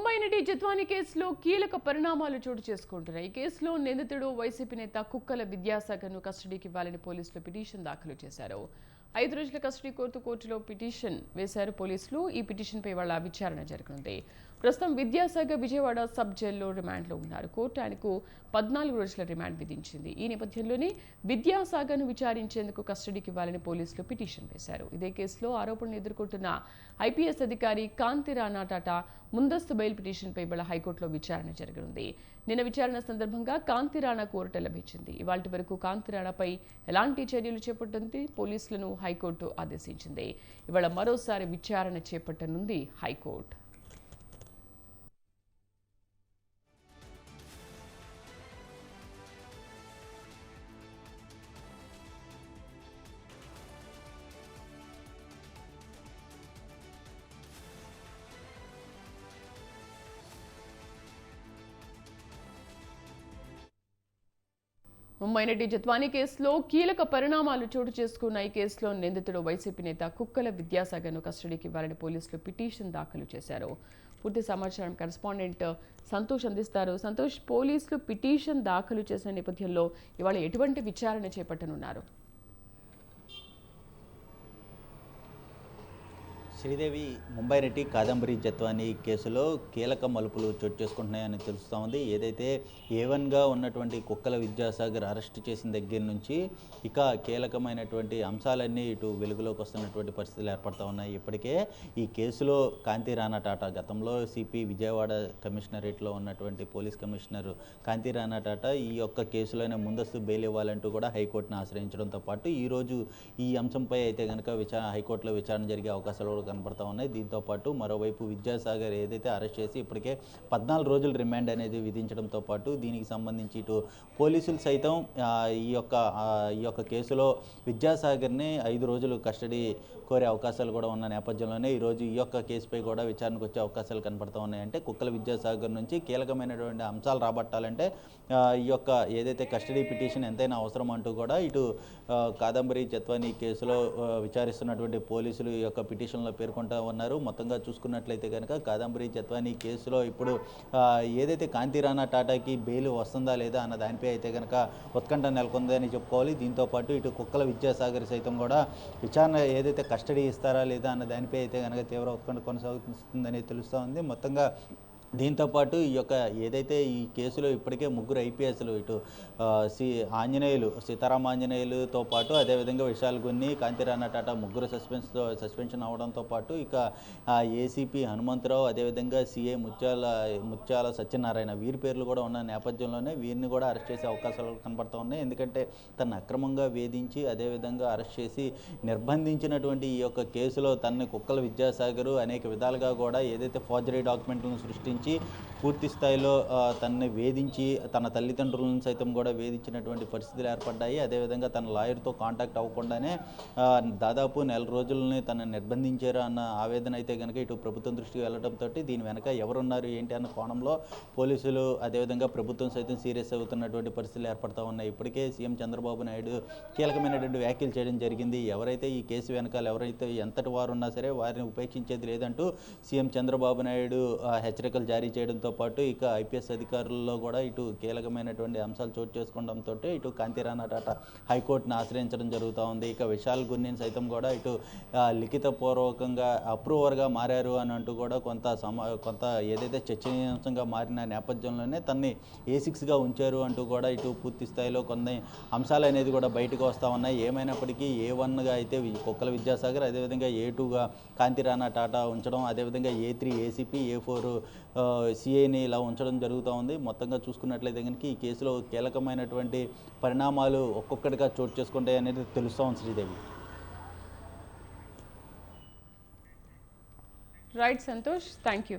ముంబై నటి జత్వాని కేసులో కీలక పరిణామాలు చోటు చేసుకుంటున్నాయి. ఈ కేసులో నిందితుడు వైసీపీ నేత కుక్కల విద్యాసాగర్ను కస్టడీకి ఇవ్వాలని పోలీసులు పిటిషన్ దాఖలు చేశారు. ఐదు రోజుల కస్టడీ కోర్టు కోర్టులో పిటిషన్ వేశారు పోలీసులు. ఈ పిటిషన్పై వాళ్ళ విచారణ జరగనుంది. ప్రస్తుతం విద్యాసాగర్ విజయవాడ సబ్ జైల్లో రిమాండ్లో ఉన్నారు. కోర్టు ఆయనకు పద్నాలుగు రోజుల రిమాండ్ విధించింది. ఈ నేపథ్యంలోనే విద్యాసాగర్ను విచారించేందుకు కస్టడీకి ఇవ్వాలని పోలీసులు పిటిషన్ వేశారు. ఇదే కేసులో ఆరోపణలు ఎదుర్కొంటున్న ఐపీఎస్ అధికారి కాంతి రాణా టాటా ముందస్తు బెయిల్ పిటిషన్పై ఇవాళ హైకోర్టులో విచారణ జరగనుంది. నిన్న విచారణ సందర్భంగా కాంతి రాణా కోరట లభించింది. ఇవాళ వరకు కాంతి రాణాపై ఎలాంటి చర్యలు చేపట్టింది? పోలీసులను హైకోర్టు ఆదేశించింది. ఇవాళ మరోసారి విచారణ చేపట్టనుంది హైకోర్టు. ముంబై నటి జత్వానీ కేసులో కీలక పరిణామాలు చోటు చేసుకున్న ఈ కేసులో నిందితుడు వైసీపీ నేత కుక్కల విద్యాసాగర్ను కస్టడీకి ఇవ్వాలని పోలీసులు పిటిషన్ దాఖలు చేశారు. పూర్తి సమాచారం కరెస్పాండెంట్ సంతోష్ అందిస్తారు. సంతోష్ పోలీసులు పిటిషన్ దాఖలు చేసిన నేపథ్యంలో ఇవాళ ఎటువంటి విచారణ చేపట్టనున్నారు? శ్రీదేవి ముంబై రెడ్డి కాదంబరి జత్వాని కేసులో కీలక మలుపులు చోటు చేసుకుంటున్నాయని తెలుస్తూ ఉంది. ఏదైతే ఏవన్గా ఉన్నటువంటి కుక్కల విద్యాసాగర్ అరెస్ట్ చేసిన దగ్గర నుంచి ఇక కీలకమైనటువంటి అంశాలన్నీ ఇటు వెలుగులోకి వస్తున్నటువంటి పరిస్థితులు ఏర్పడతా ఉన్నాయి. ఇప్పటికే ఈ కేసులో కాంతి రాణా టాటా గతంలో సిపి విజయవాడ కమిషనరేట్లో ఉన్నటువంటి పోలీస్ కమిషనర్ కాంతి రాణా టాటా ఈ యొక్క కేసులోనే ముందస్తు బెయిల్ ఇవ్వాలంటూ కూడా హైకోర్టును ఆశ్రయించడంతో పాటు ఈరోజు ఈ అంశంపై అయితే కనుక విచారణ హైకోర్టులో విచారణ జరిగే అవకాశాలు కూడా కనబడతా ఉన్నాయి. దీంతో పాటు మరోవైపు విద్యాసాగర్ ఏదైతే అరెస్ట్ చేసి ఇప్పటికే పద్నాలుగు రోజులు రిమాండ్ అనేది విధించడంతో పాటు దీనికి సంబంధించి ఇటు పోలీసులు సైతం ఈ యొక్క ఈ యొక్క కేసులో విద్యాసాగర్ని ఐదు రోజులు కస్టడీ కోరే అవకాశాలు కూడా ఉన్న నేపథ్యంలోనే ఈరోజు ఈ యొక్క కేసుపై కూడా విచారణకు వచ్చే అవకాశాలు కనబడుతూ ఉన్నాయంటే కుక్కల విద్యాసాగర్ నుంచి కీలకమైనటువంటి అంశాలు రాబట్టాలంటే ఈ యొక్క ఏదైతే కస్టడీ పిటిషన్ ఎంతైనా అవసరం అంటూ కూడా ఇటు కాదంబరి జత్వాని కేసులో విచారిస్తున్నటువంటి పోలీసులు ఈ యొక్క పిటిషన్లో పేర్కొంటూ ఉన్నారు. మొత్తంగా చూసుకున్నట్లయితే కనుక కాదంబరి జత్వాని కేసులో ఇప్పుడు ఏదైతే కాంతి రాణా టాటాకి బెయిల్ వస్తుందా లేదా అన్న దానిపై అయితే కనుక ఉత్కంఠ నెలకొందని చెప్పుకోవాలి. దీంతో పాటు ఇటు కుక్కల విద్యాసాగర్ సైతం కూడా విచారణ ఏదైతే కస్టడీ ఇస్తారా లేదా అన్న దానిపై అయితే కనుక తీవ్ర ఉత్కంఠ కొనసాగుతుందని తెలుస్తూ ఉంది మొత్తంగా దీంతో పాటు ఈ యొక్క ఏదైతే ఈ కేసులో ఇప్పటికే ముగ్గురు ఐపీఎస్లు ఇటు సి ఆంజనేయులు సీతారాం ఆంజనేయులతో పాటు అదేవిధంగా విశాల్ గున్ని కాంతిరాణ టాటా ముగ్గురు సస్పెన్స్తో సస్పెన్షన్ అవడంతో పాటు ఇక ఏసీపీ హనుమంతరావు అదేవిధంగా సిఏ ముత్యాల ముత్యాల సత్యనారాయణ వీరి పేర్లు కూడా ఉన్న నేపథ్యంలోనే వీరిని కూడా అరెస్ట్ చేసే అవకాశాలు కనబడుతూ ఉన్నాయి. ఎందుకంటే తను అక్రమంగా వేధించి అదేవిధంగా అరెస్ట్ చేసి నిర్బంధించినటువంటి ఈ యొక్క కేసులో తనని కుక్కల విద్యాసాగర్ అనేక విధాలుగా కూడా ఏదైతే ఫోర్జరీ డాక్యుమెంట్లను సృష్టించి పూర్తి స్థాయిలో తనని వేధించి తన తల్లిదండ్రులను సైతం కూడా వేధించినటువంటి పరిస్థితులు ఏర్పడ్డాయి. అదేవిధంగా తన లాయర్తో కాంటాక్ట్ అవ్వకుండానే దాదాపు నెల రోజులని తనని నిర్బంధించారు అన్న ఆవేదన అయితే కనుక ఇటు ప్రభుత్వం దృష్టికి వెళ్ళడంతో దీని వెనక ఎవరున్నారు ఏంటి అన్న కోణంలో పోలీసులు అదేవిధంగా ప్రభుత్వం సైతం సీరియస్ అవుతున్నటువంటి పరిస్థితులు ఏర్పడతా ఉన్నాయి. ఇప్పటికే సీఎం చంద్రబాబు నాయుడు కీలకమైనటువంటి వ్యాఖ్యలు చేయడం జరిగింది. ఎవరైతే ఈ కేసు వెనకాల ఎవరైతే ఎంతటి వారు ఉన్నా సరే వారిని ఉపేక్షించేది లేదంటూ సీఎం చంద్రబాబు నాయుడు హెచ్చరికలు జారీ చేయడంతో పాటు ఇక ఐపీఎస్ అధికారుల్లో కూడా ఇటు కీలకమైనటువంటి అంశాలు చోటు చేసుకోవడంతో ఇటు కాంతిరాణా టాటా హైకోర్టును ఆశ్రయించడం జరుగుతూ ఉంది. ఇక విశాల్ గున్నిని సైతం కూడా ఇటు లిఖితపూర్వకంగా అప్రూవర్గా మారారు అని అంటూ కూడా కొంత సమా కొంత ఏదైతే చర్చనీయాంశంగా మారిన నేపథ్యంలోనే తన్ని ఏ సిక్స్గా ఉంచారు అంటూ కూడా ఇటు పూర్తి స్థాయిలో కొన్ని అంశాలు అనేది కూడా బయటకు వస్తూ ఉన్నాయి. ఏమైనప్పటికీ ఏ వన్గా అయితే కుక్కల విద్యాసాగర్ అదేవిధంగా ఏ టూగా కాంతిరాణా టాటా ఉంచడం అదేవిధంగా A three ACP A four సిఐని ఇలా ఉంచడం జరుగుతూ ఉంది. మొత్తంగా చూసుకున్నట్లయితే కనుక ఈ కేసులో కీలకమైనటువంటి పరిణామాలు ఒక్కొక్కటిగా చోటు చేసుకుంటాయి అనేది తెలుస్తూ ఉంది Sridevi. Right Santosh thank you